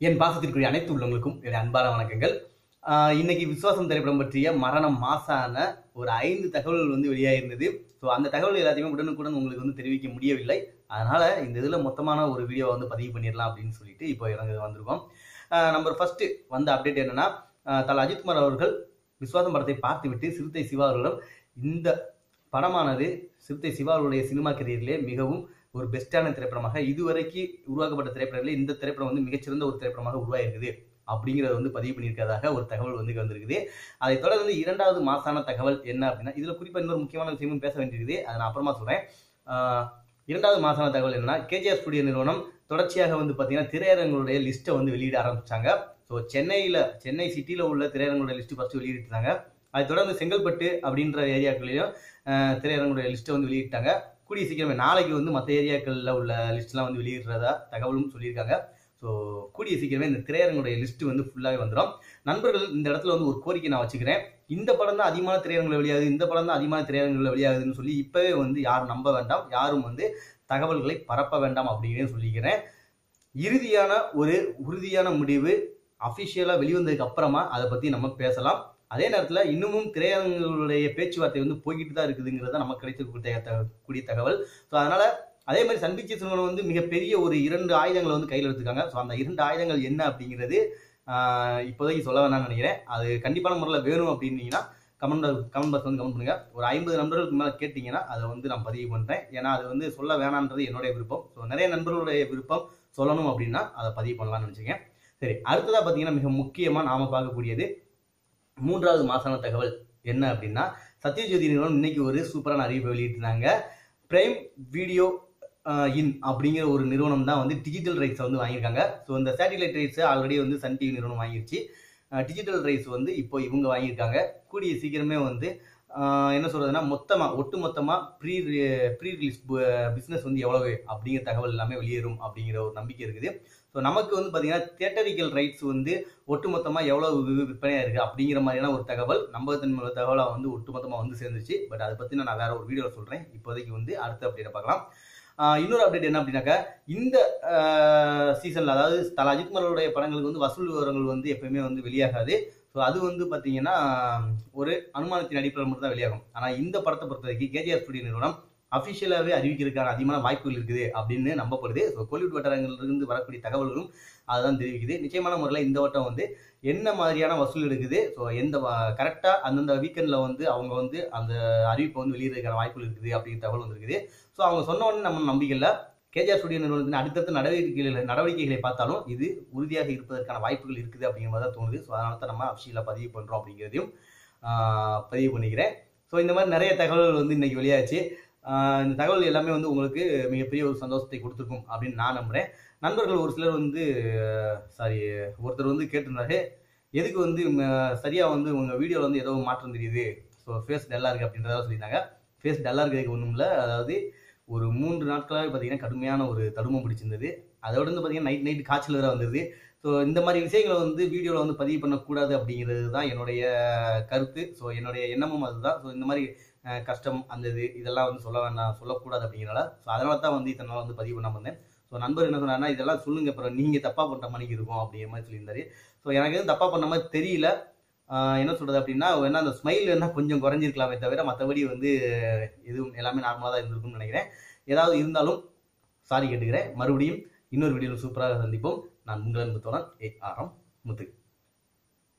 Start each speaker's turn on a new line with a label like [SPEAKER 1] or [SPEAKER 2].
[SPEAKER 1] என் பாசத்திற்குரிய அனைத்து உள்ளவங்களுக்கும் என்னுடைய அன்பான வணக்கங்கள். இன்னைக்கு விசுவாசம் திரைப்படம் பற்றிய மரணம் மாசான ஒரு ஐந்து தகவல்கள் வந்து வெளியாயிருந்தது. ஸோ அந்த தகவல் எல்லாத்தையுமே உடனுக்குடன் உங்களுக்கு வந்து தெரிவிக்க முடியவில்லை. அதனால இந்த இதில் மொத்தமான ஒரு வீடியோ வந்து பதிவு பண்ணிடலாம் அப்படின்னு சொல்லிட்டு இப்போ எனக்கு வந்திருக்கோம். நம்பர் ஃபர்ஸ்ட் வந்த அப்டேட் என்னன்னா தலை அஜித்குமார் அவர்கள் விஸ்வாசம் படத்தை பார்த்துவிட்டு சிறுத்தை சிவா அவர்களிடம் இந்த படமானது சிறுத்தை சிவாவருடைய சினிமா கரியரிலே மிகவும் ஒரு பெஸ்டான திரைப்படமாக இதுவரைக்கு உருவாக்கப்பட்ட திரைப்படங்களில் இந்த திரைப்படம் வந்து மிகச்சிறந்த ஒரு திரைப்படமாக உருவாயிருக்குது. அப்படிங்கிறத வந்து பதிவு பண்ணியிருக்கிறதாக ஒரு தகவல் வந்து வந்திருக்குது. அதை தொடர்ந்து இரண்டாவது மாசான தகவல் என்ன அப்படின்னா இதில் குறிப்பாக இன்னொரு முக்கியமான விஷயமும் பேச வேண்டியிருக்குது. அதை நான் அப்புறமா சொல்கிறேன் இரண்டாவது மாசான தகவல் என்னன்னா கேஜிஆர் ஸ்டுடியோ நிறுவனம் தொடர்ச்சியாக வந்து பார்த்தீங்கன்னா திரையரங்களுடைய லிஸ்ட்டை வந்து வெளியிட ஆரம்பிச்சாங்க. ஸோ சென்னையில் சென்னை சிட்டியில் உள்ள திரையரங்களுடைய லிஸ்ட்டு ஃபஸ்ட்டு வெளியிட்டாங்க அதை தொடர்ந்து செங்கல்பட்டு அப்படின்ற ஏரியாக்களையும் திரையரங்குடைய லிஸ்ட்டை வந்து வெளியிட்டாங்க. கூடிய சீக்கிரமே நாளைக்கு வந்து மற்ற ஏரியாக்களில் உள்ள லிஸ்ட்லாம் வந்து வெளியிடுறதா தகவலும் சொல்லியிருக்காங்க. ஸோ கூடிய சீக்கிரமே இந்த திரையரங்குடைய லிஸ்ட் வந்து ஃபுல்லாகவே வந்துடும் நண்பர்கள் இந்த இடத்துல வந்து ஒரு கோரிக்கை நான் வச்சுக்கிறேன். இந்த படம் தான் அதிகமான திரையரங்குல வெளியாகுது இந்த படம் தான் அதிகமான திரையரங்குல வெளியாகுதுன்னு சொல்லி இப்போவே வந்து யாரும் நம்ப வேண்டாம். யாரும் வந்து தகவல்களை பரப்ப வேண்டாம் அப்படிங்கிறத சொல்லிக்கிறேன். இறுதியான ஒரு உறுதியான முடிவு அஃபிஷியலாக வெளிவந்ததுக்கு அப்புறமா அதை பற்றி நம்ம பேசலாம். அதே நேரத்தில் இன்னமும் திரையரங்குகளுடைய பேச்சுவார்த்தை வந்து போய்கிட்டு தான் இருக்குதுங்கிறத நமக்கு கிடைத்திருக்கக்கூடிய கூடிய தகவல். ஸோ அதனால் அதே மாதிரி சன் பிக்சர்ஸ் நிறுவனம் வந்து மிகப்பெரிய ஒரு இரண்டு ஆயுதங்களை வந்து கையில் எடுத்துக்காங்க ஸோ அந்த இரண்டு ஆயுதங்கள் என்ன அப்படிங்கிறது இப்போதைக்கு சொல்ல வேணாம்னு நினைக்கிறேன். அது கண்டிப்பான முறையில் வேணும் அப்படின்னீங்கன்னா கமெண்ட் கமெண்ட் பாக்ஸ் வந்து கமெண்ட் பண்ணுங்கள் ஒரு ஐம்பது நண்பர்களுக்கு மேலே கேட்டிங்கன்னா அதை வந்து நான் பதிவு பண்ணுறேன் ஏன்னா அது வந்து சொல்ல வேணான்றது என்னுடைய விருப்பம். ஸோ நிறைய நண்பர்களுடைய விருப்பம் சொல்லணும் அப்படின்னா அதை பதிவு பண்ணலாம்னு நினச்சிக்கேன். சரி அடுத்ததாக பார்த்தீங்கன்னா மிக முக்கியமாக நாம் பார்க்கக்கூடியது மூன்றாவது மாசான தகவல் என்ன அப்படின்னா சத்யஜோதி நிறுவனம் இன்னைக்கு ஒரு சூப்பரான அறிவிப்பை வெளியிட்டிருந்தாங்க. பிரைம் வீடியோ இன் அப்படிங்கிற ஒரு நிறுவனம் தான் வந்து டிஜிட்டல் ரைட்ஸை வந்து வாங்கியிருக்காங்க. ஸோ இந்த சேட்டிலைட் ரைட்ஸை ஆல்ரெடி வந்து சன் டிவி நிறுவனம் வாங்கிருச்சு. டிஜிட்டல் ரைட்ஸ் வந்து இப்போ இவங்க வாங்கியிருக்காங்க. கூடிய சீக்கிரமே வந்து என்ன சொல்றதுன்னா மொத்தமாக ஒட்டு மொத்தமாக ப்ரீ ப்ரீ ரிலீஸ் பிஸ்னஸ் வந்து எவ்வளவு அப்படிங்கிற தகவல் எல்லாமே வெளியேறும் அப்படிங்கிற ஒரு நம்பிக்கை இருக்குது. ஸோ நமக்கு வந்து பார்த்தீங்கன்னா தியேட்டரிக்கல் ரைட்ஸ் வந்து ஒட்டுமொத்தமாக எவ்வளோ விற்பனையாக இருக்குது அப்படிங்கிற மாதிரியான ஒரு தகவல் நம்பகத்தன்மை தகவலாக வந்து ஒட்டுமொத்தமாக வந்து சேர்ந்துச்சு. பட் அதை பற்றி நான் வேற ஒரு வீடியோவில் சொல்கிறேன் இப்போதைக்கு வந்து அடுத்த அப்டேட்டை பார்க்கலாம். இன்னொரு அப்டேட் என்ன அப்படின்னாக்கா இந்த சீசனில் அதாவது தலா அஜித்குமாரோடைய படங்களுக்கு வந்து வசூல் விவரங்கள் வந்து எப்பயுமே வந்து வெளியாகாது. ஸோ அது வந்து பார்த்தீங்கன்னா ஒரு அனுமானத்தின் அடிப்படையில் மட்டும் தான் வெளியாகும். ஆனால் இந்த படத்தை பொறுத்த வரைக்கும் கேஜிஆர் ஸ்டுடியோ நிறுவனம் அஃபிஷியலாகவே அறிவிக்கிறதுக்கான அதிகமான வாய்ப்புகள் இருக்குது அப்படின்னு நம்பப்படுது. ஸோ கோலிவுட் வட்டாரங்களிலிருந்து வரக்கூடிய தகவல்களும் அதுதான் தெரிவிக்குது. நிச்சயமான முறையில் இந்த வட்டம் வந்து என்ன மாதிரியான வசூல் எடுக்குது? ஸோ எந்த கரெக்டாக அந்தந்த வீக்கெண்டில் வந்து அவங்க வந்து அந்த அறிவிப்பை வந்து வெளியிடுறதுக்கான வாய்ப்புகள் இருக்குது அப்படிங்கிற தகவல் வந்துருக்குது. ஸோ அவங்க சொன்ன உடனே நம்ம நம்பிக்கையில் கேஜிஆர் ஸ்டுடியோ நிறுவனத்தின் அடுத்தடுத்த நடவடிக்கைகள் நடவடிக்கைகளை பார்த்தாலும் இது உறுதியாக இருப்பதற்கான வாய்ப்புகள் இருக்குது அப்படிங்கிற மாதிரி தான் தோணுது. ஸோ அதனால தான் நம்ம அஃபிஷியலாக பதிவு பண்ணுறோம் அப்படிங்கிறதையும் பதிவு பண்ணிக்கிறேன். ஸோ இந்த மாதிரி நிறைய தகவல்கள் வந்து இன்னைக்கு வெளியாச்சு. இந்த தகவல் எல்லாமே வந்து உங்களுக்கு மிகப்பெரிய ஒரு சந்தோஷத்தை கொடுத்துருக்கும் அப்படின்னு நான் நம்புகிறேன் நண்பர்கள் ஒரு சிலர் வந்து சாரி ஒருத்தர் வந்து கேட்டிருந்தாரு எதுக்கு வந்து சரியாக வந்து உங்கள் வீடியோவில் வந்து ஏதோ மாற்றம் தெரியுது? ஸோ ஃபேஸ் டல்லாக இருக்குது அப்படின்றத சொல்லியிருந்தாங்க. ஃபேஸ் டல்லாக இருக்கிறதுக்கு ஒன்றும் இல்லை. அதாவது ஒரு மூன்று நாட்களாகவே பார்த்தீங்கன்னா கடுமையான ஒரு தடுமம் பிடிச்சிருந்தது. அதோட வந்து பார்த்தீங்கன்னா நைட் நைட் காய்ச்சல் வேறு வந்துருது ஸோ இந்த மாதிரி விஷயங்களை வந்து வீடியோவில் வந்து பதிவு பண்ணக்கூடாது அப்படிங்கிறது தான் என்னுடைய கருத்து. ஸோ என்னுடைய எண்ணமும் அதுதான். ஸோ இந்த மாதிரி கஷ்டம் அந்த இது இதெல்லாம் வந்து சொல்ல வேண்டாம் சொல்லக்கூடாது அப்படிங்கிறனால. ஸோ அதனால தான் வந்து இத்தனை நாள் வந்து பதிவு பண்ண வந்தேன் ஸோ நண்பர் என்ன சொன்னார்னா இதெல்லாம் சொல்லுங்க அப்புறம் நீங்கள் தப்பாக பண்ணுற மாதிரி இருக்கும் அப்படிங்கிற மாதிரி சொல்லியிருந்தாரு. ஸோ எனக்கு எதுவும் தப்பாக பண்ண மாதிரி தெரியல. என்ன சொல்கிறது அப்படின்னா என்ன அந்த ஸ்மைல் என்ன கொஞ்சம் குறைஞ்சிருக்கலாமே தவிர மற்றபடி வந்து எதுவும் எல்லாமே நார்மலாக தான் இருந்திருக்கும்னு நினைக்கிறேன். ஏதாவது இருந்தாலும் சாரி கேட்டுக்கிறேன். மறுபடியும் இன்னொரு வீடியோவில் சூப்பராக சந்திப்போம். நான் உங்கள் அன்பு ஏ ஆரம் முத்து.